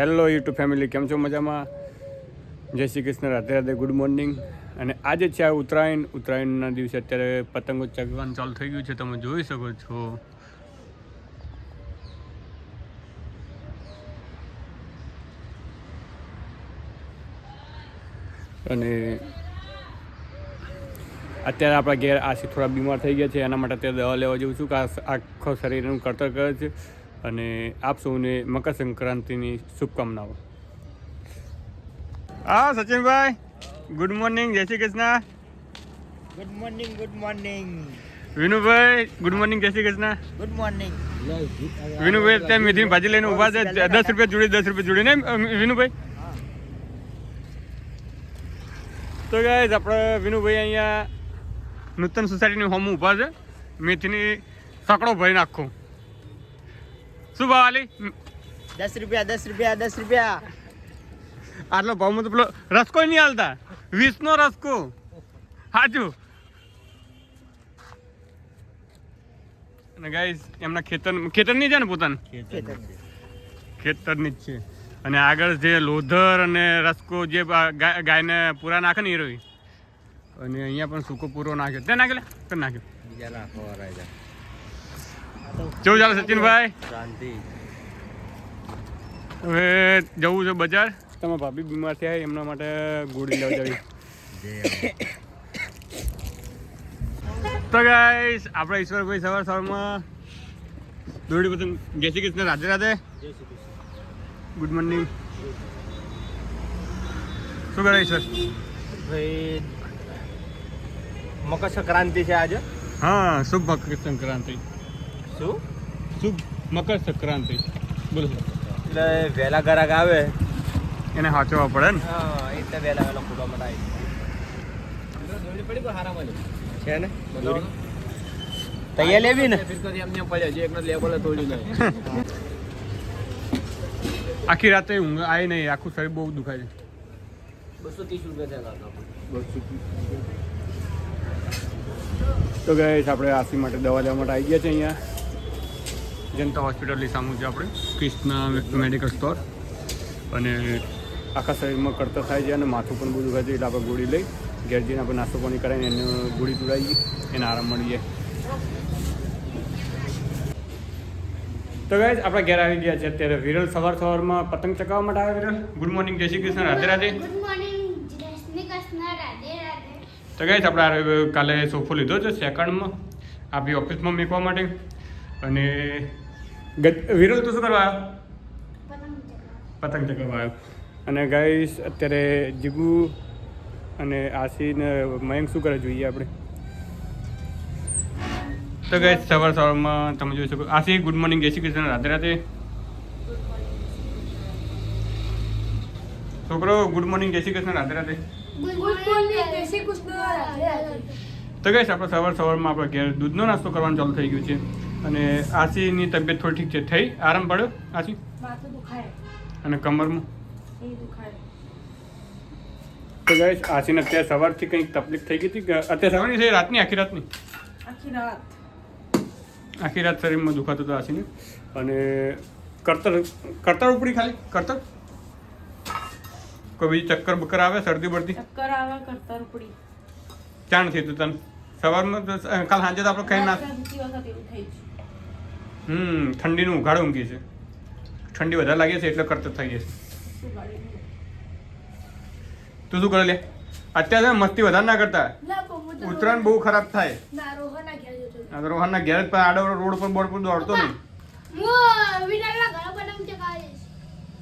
Hello YouTube family, કેમ છો મજામાં? જય શ્રી કૃષ્ણ, રાધે રાધે, ગુડ મોર્નિંગ. અને આજે છે આ ઉત્તરાયણ. ઉત્તરાયણના દિવસે અત્યારે પતંગો ચગવાનું ચાલુ થઈ ગયું છે, તમે જોઈ શકો છો. અને અત્યારે આપણા ઘેર આશી થોડા બીમાર થઈ ગયા છે, એના માટે અત્યારે દવા લેવા જેવું છું, કે આખો શરીરનું કરતર કરે છે. અને આપ સૌને મકર સંક્રાંતિની શુભકામનાઓ. હા સચિનભાઈ ગુડ મોર્નિંગ જય Shri Krishna. Good morning good morning Vinubhai good morning જય શ્રી કૃષ્ણ. ગુડ મોર્નિંગ વિનુભાઈ ત્યાં મેથીની ભાજી લઈને ઊભા છે દસ રૂપિયા જોડી દસ રૂપિયા જોડી ને વિનુભાઈ? તો ગાય આપણે વિનુભાઈ અહીંયા નૂતન સોસાયટીની હોમ ઊભા છે. મેથીની સકડો ભરી નાખો. શું ભાવ આલી? દસ રૂપિયા દસ રૂપિયા દસ રૂપિયા. આટલો ભાવ તો પેલો રસકો નહીં હાલતા. વીસનો રસકો હાચું. અને ગાઈઝ એમના ખેતર ખેતરની છે ને પોતાનું? ખેતરની જ છે. અને આગળ જે લોધર અને રસકો જે ગાયને પૂરા નાખે ને એ અને અહીંયા પણ સૂકો પૂરો નાખ્યો. ત્યાં નાખેલા તો નાખ્યો કેવું ચાલે સચિનભાઈ? શાંતિ. હવે જવું છે બજાર? તમારા ભાભી બીમાર થયા એમના માટે ગોળી લેવા જવી. તો ગાઈસ આપણે ઈશ્વરભાઈ સવાર સવારમાં દોડી પતંગ. જય શ્રી કૃષ્ણ રાધે રાધે. ગુડ મોર્નિંગ શું કરે ઈશ્વર? ભાઈ મકર સંક્રાંતિ છે આજે. હા શુભ મકર સંક્રાંતિ શું? શુભ મકર સંક્રાંતિ. બોલો. એટલે વહેલા ગ્રાહક આવે. એને સાચવવા પડે ને? હા એટલે વહેલા વહેલા ખુલવા માટે આવી છે ને? તૈયાર લેવી ને? આખી રાતે ઊંઘ આવી નહીં આખું શરીર બહુ દુખાય છે. તો ગઈ આપણે આસી માટે દવા લેવા માટે આવી ગયા છે અહીંયા. જનતા હોસ્પિટલની સામું છે આપણે. ક્રિષ્ના મેડિકલ સ્ટોર અને આખા શરીરમાં કરતા થાય છે અને માથું પણ બધું ખાતું એટલે આપણે ગોળી લઈ ઘેર જઈને આપણે નાસ્તો પાણી કરાવીને એને ગોળી પીવડાવીએ એને આરામ મળી જાય તો ગાય આપણે ઘેર આવી ગયા છે અત્યારે વિરલ. સવાર સવારમાં પતંગ ચગાવવા માટે આવે વિરલ? ગુડ મોર્નિંગ જય શ્રી કૃષ્ણ. રાધે રાધે. તો ગાય આપણે કાલે સોફો લીધો છે સેકન્ડમાં આપી ઓફિસમાં મૂકવા માટે. અને વિરલ તું શું કરવા? આવ્યો પતંગ ચગાવવા. આવ્યો. અને ગાઈસ અત્યારે જીગુ અને આશી ને મયંક શું કરે જોઈએ આપણે? તો ગાઈસ સવાર સવારમાં તમે જોઈ શકો. આશી ગુડ મોર્નિંગ જય શ્રી કૃષ્ણ રાધે રાધે. છોકરો ગુડ મોર્નિંગ જય શ્રી કૃષ્ણ રાધે રાધે. ગુડ મોર્નિંગ જય શ્રી કૃષ્ણ રાધે રાધે. તો ગાઈસ આપણે સવાર સવારમાં આપણે ઘેર દૂધનો નાસ્તો કરવાનું ચાલુ થઈ ગયું છે. અને આશીની તબિયત થોડી ઠીક છે. થઈ? આરામ પડ્યો? આશી અને કમરમાં? તો ગાઈસ આશીને અત્યારે સવારથી કંઈક તકલીફ થઈ ગઈ હતી અત્યારે સવારની થઈ રાતની આખી રાતની? આખી રાત. આખી રાત શરીરમાં દુખાતું હતું આશીને અને કરતર કરતર ઉપડી ખાલી? કરતર? કોઈ બીજી ચક્કર બક્કર આવે શરદી બરદી? ચક્કર આવે કરતર ઉપડી. ચા નથી થતું તને? સવારમાં કાલ સાંજે તો આપણે ખાઈ ના હમ ઠંડીનું ઉઘાડું ઊંઘી છે. ઠંડી વધારે લાગે છે એટલે કરતર થઈ જશે તું શું કરે લે? અત્યારે મસ્તી વધારે ના કરતા. ના ઉત્તરાયણ બહુ ખરાબ થાય. ના રોહના રોહનના ઘેર જ પણ આડો રોડ પર બોર્ડ પર દોડતો નહીં.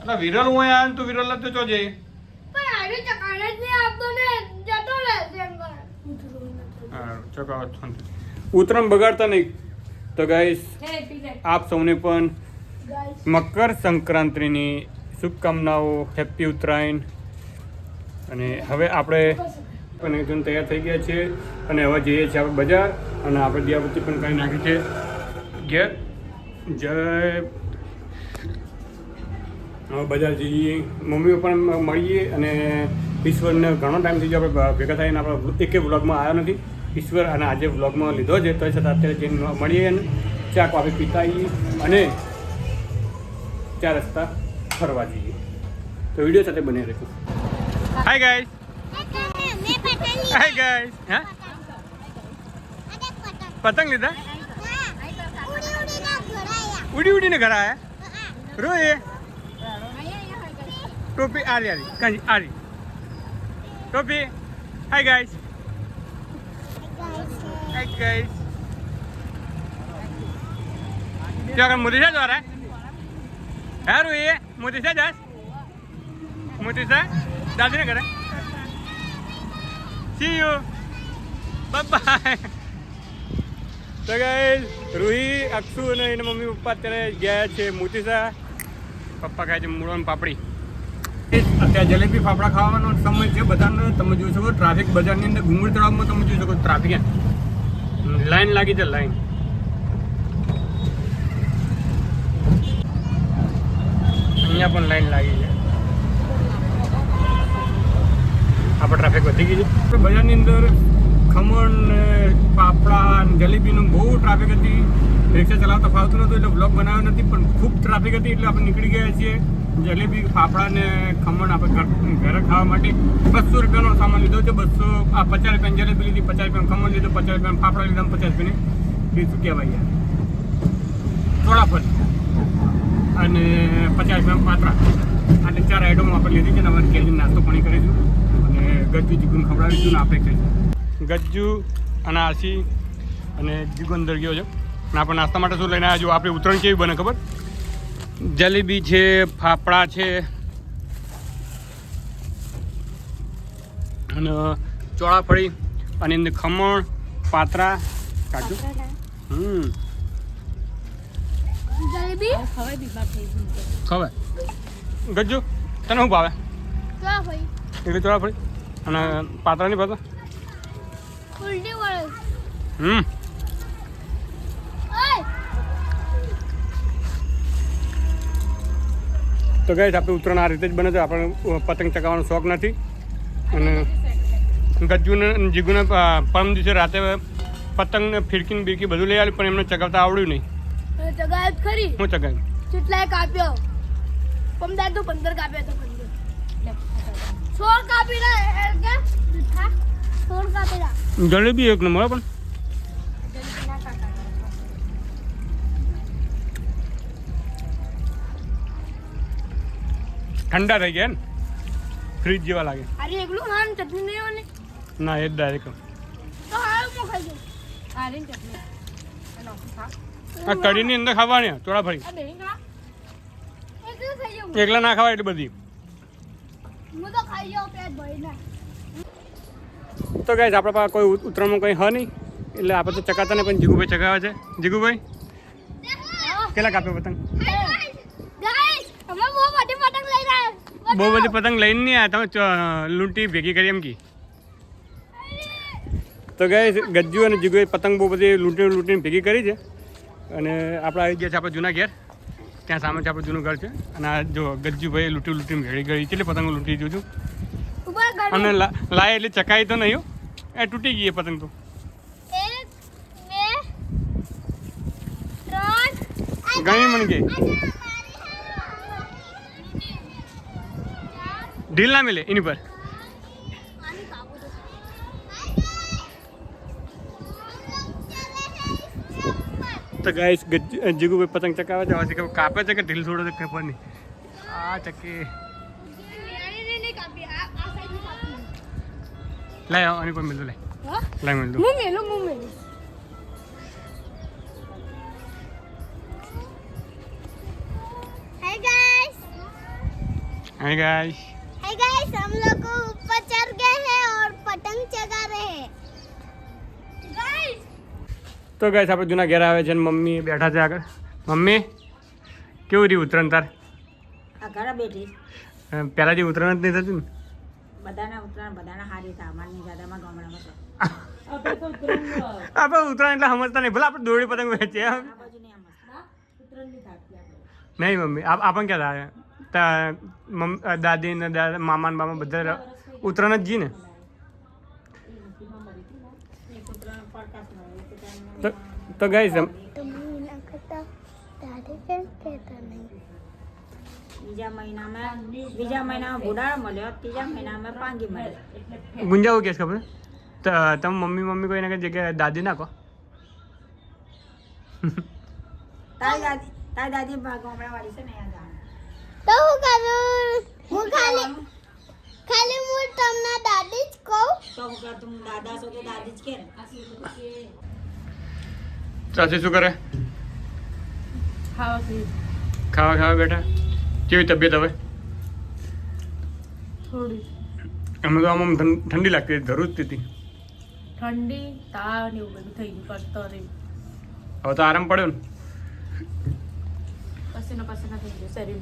એટલે વિરલ હું આવ્યો તું વિરલ તો ચો જઈએ. પણ આજે ચકાણે જ નહીં આપતો ને જતો રહે કરે. ઉત્તરાયણ બગાડતા નહીં. તો ગાઈસ આપ સૌને પણ મકર સંક્રાંતિની શુભકામનાઓ હેપી ઉત્તરાયણ. અને હવે આપણે પણ એકદમ તૈયાર થઈ ગયા છીએ અને હવે જઈએ છીએ આપણે બજાર અને આપણે દિયાબત્તી પણ કરી નાખી છે. ઘેર જય. હવે બજાર જઈએ. મમ્મી પણ મળીએ અને ઈશ્વરને ઘણો ટાઈમ થઈ ગયો. આપણે ભેગા થઈને આપણે એકે વ્લોગમાં આવ્યો નથી. ઈશ્વર અને આજે વ્લોગમાં લીધો છે. તો છતાં અત્યારે જઈને મળીએ અને ચા, કોફી પીતા અને ચાર રસ્તા ફરવા જઈએ. તો વીડિયો સાથે બની રહેજો. હાય ગાઈસ હાય ગાઈસ હા પતંગ લીધા? ઉડી ઉડીને ઘર આયા? એ. ટોપી, આરી આરી, કાંજી, આરી. ટોપી. હાય ગાઈસ હાય ગાઈસ क्या मोदी से जा रहा है है रू ये मोदी से जास मोदी से दादी ने करे सी यू बाय बाय તો ગાઈસ રૂહી અક્ષુ અને એના મમ્મી પપ્પા અત્યારે ગયા છે મોતીસા પપ્પા ખાય છે મૂળણ પાપડી અત્યારે જલેબી ફાફડા ખાવાનો સમય છે બધાને તમે જોઈ શકો ટ્રાફિક બજારની અંદર ઘુંગળ તળાવમાં તમે જોઈ શકો ટ્રાફિક લાઈન લાગી છે, લાઈન. અહીંયા પણ લાઈન લાગી છે. આપણે ટ્રાફિક વધી ગઈ છે. બજારની અંદર ખમણ ને પાપડા જલેબીનું બહુ ટ્રાફિક હતી. રિક્ષા ચલાવતા ફાવતું નહોતું એટલે બ્લોગ બનાવ્યો નથી, પણ ખૂબ ટ્રાફિક હતી એટલે આપણે નીકળી ગયા છીએ જલેબી, ફાફડા ને ખમણ આપણે ઘરે ખાવા માટે. બસો રૂપિયાનો સામાન લીધો છે, બસો આ પચાસ રૂપિયાની જલેબી લીધી, પચાસ રૂપિયાનું ખમણ લીધું, પચાસ રૂપિયાનું ફાફડા લીધા પચાસ રૂપિયાની શું કહેવાય યાર. ચોળાફળ અને પચાસ ગ્રામ પાત્રા. આટલી ચાર આઈટમો આપણે લીધી છે ને અમારે કેજી નાસ્તો પાણી કરીશું. અને ગજ્જુ ચીકુને ખવડાવીશું ને આપણે ખાઈશું. ગજ્જુ, અનારસી અને જીગુ દરગ્યો છે. અને આપણે નાસ્તા માટે શું લઈને આવ્યા જો આપણે ઉત્તરાયણ કેવી બને ખબર? જલેબી છે ફાફડા છે અને ચોળાફળી અને અંદર ખમણ પાતરા કાજુ. હમ. ખબર ગજ્જુ. તને શું ભાવે? એટલે ચોળાફળી. અને પાતરાની પાત્રા હમ. તો ગઈ આપણે ઉત્તરાયણ આ રીતે જ બને છે. આપણે પતંગ ચગાવવાનો શોખ નથી. અને ગજ્જુને જીગુને પરમ દિવસે રાતે પતંગ ને ફિરકીને બિરકી બધું લઈ આવ્યું પણ એમને ચગાવતા આવડ્યું નહીં. ખરી. હું ચગાવ્યું? કેટલાય કાપ્યો? પમદાર તો પંદર કાપ્યા તો પંદર. લે, આ તો સોળ કાપી રહ્યા સોળ કાપી જલેબી એક નંબર પણ. ઠંડા થઈ ગયા ને? ફ્રીજ જેવા લાગે. અરે એકલું ખાવાનું ચટણી નહીં હોય ના? એ જ ડાયરેક્ટ તો હાલ હું ખાઈ જઈશ આ ચટણી. આ કઢીની અંદર ખાવાની બેહી ખા. એકલું ના ખાવાય એટલી બધી. હું તો ખાઈ જાઉં પેટ ભરીને. તો ગાઈસ આપણા પાસે કોઈ ઉત- ઉત્તરાયણમાં કંઈ હ નહીં એટલે આપણે તો ચકાતા ને પણ જીગુભાઈ ચગાવે છે. જીગુભાઈ? કેટલા કાપ્યો પતંગ ગાઈસ અમે બહુ મોટી પતંગ લઈ રહ્યા બહુ બધી પતંગ લઈને નહીં આવ્યા. તમે લૂંટી ભેગી કરી એમ કી? તો ગઈ ગજ્જુ અને જીગુએ પતંગ બહુ બધી લૂંટી લૂંટીને ભેગી કરી છે. અને આપણે આવી ગયા છે આપણે જૂના ઘેર. ત્યાં સામે છે આપણું જૂનું ઘર છે. અને આ જો ગજ્જુભાઈ લૂંટી લૂંટીને ભેગી કરી. કેટલી પતંગો લૂંટી જોજો અને લાય એટલે ચકાઈ તો નહીં એ તૂટી ગઈ પતંગ તો. ગણી ઘણી મને ગઈ ઢીલ ના મિલે એની પર તો ગાઈસ જીગુભાઈ પતંગ ચકાવે છે હજી ખબર કાપે છે કે ઢીલ છોડે છે ખબર નહીં આ ચકે લઈ આવો આની પર મેલું લઈ લઈ મેલું હું મેલું હું મેલું hi guys hi guys guys हम लोग को ऊपर चढ़ गए हैं और पतंग चगा रहे हैं गाइस તો ગાઈસ આપણે જૂના ઘેર આવે છે અને મમ્મી બેઠા છે આગળ મમ્મી કેવું રહ્યું ઉત્તરાયણ તાર આ ઘરે બેઠી અ, પહેલા જે ઉત્તરાયણ જ નહીં થતું ને બધાના ઉત્તરાયણ બધાના હારી હતા અમારની દાદામાં ગામડામાં તો આપણે તો ઉત્તરાયણ આપણે ઉત્તરાયણ એટલે સમજતા નહીં ભલે આપણે દોડી પતંગ વેચીએ એમ. આ બાજુ નહીં આમ ઉત્તરાયણની થાકી આપણે નહીં મમ્મી આપ આપણને ક્યાં થાય તા મમ અ, દાદી ને દાદા મામા ને મામા બધા ઉત્તરાયણ જ જી ને તો ગાઈસ બીજા મહિનામાં ગુંજાવું કેસ ખબર? તમે મમ્મી મમ્મી કોઈ ના જગ્યાએ દાદી નાખો? તારી દાદી તો હું કરું? હું ખાલી ખાલી હું તમને દાદી જ કહું. તો હું કર તું દાદા છો તો દાદી જ કે ચાચી શું કરે? ખાવા પી ખાવા ખાવા બેઠા? કેવી તબિયત હવે? થોડી. અમે તો આમ આમ ઠંડી લાગતી હતી ધરુજતી હતી ઠંડી તાવ ને એવું બધું થઈ ગયું કરતો રે હવે તો આરામ પડ્યો ને. પસીનો પસીનો થઈ ગયો શરીર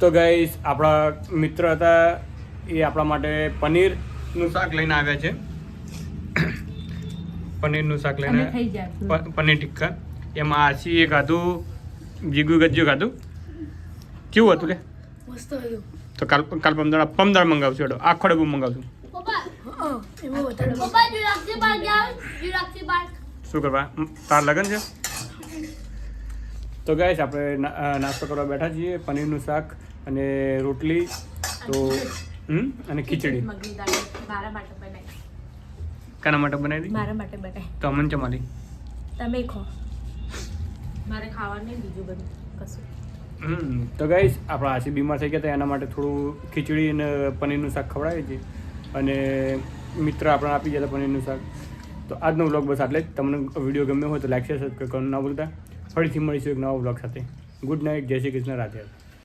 તો ગાઈસ આપણા મિત્ર હતા એ આપણા માટે પનીરનું શાક લઈને આવ્યા છે. પનીરનું શાક લઈને પનીર ટિક્કા. એમાં આશીએ ખાધું જીગુ ગજ્જુ ખાધું. કેવું હતું કે? તો કાલ કાલ પમદાળ પમદાળ મંગાવશું એડો આખો ડબ્બો મંગાવશું. શું કરવા? તાર લગન છે? તો ગાઈશ આપણે નાસ્તો કરવા બેઠા છીએ પનીરનું શાક અને રોટલી તો હમ? અને ખીચડી. કાના માટે બનાવી મારા માટે બનાવી તો અમન ચમાલી. તમે ખો. મારે ખાવાનું બીજું બધું કશું. હમ તો ગાઈશ આપણા આશી બીમાર થઈ ગયા હતા એના માટે થોડું ખીચડી અને પનીરનું શાક ખવડાવીએ છીએ. અને મિત્ર આપણે આપી ગયા હતા પનીરનું શાક. તો આજનો બ્લોગ બસ આટલે જ. તમને વીડિયો ગમ્યો હોય તો લાઈક શેર સબસ્ક્રાઈબ કરવાનું ના ભૂલતા. ફરીથી મળીશું એક નવા બ્લોગ સાથે. ગુડ નાઇટ જય શ્રી કૃષ્ણ રાધે.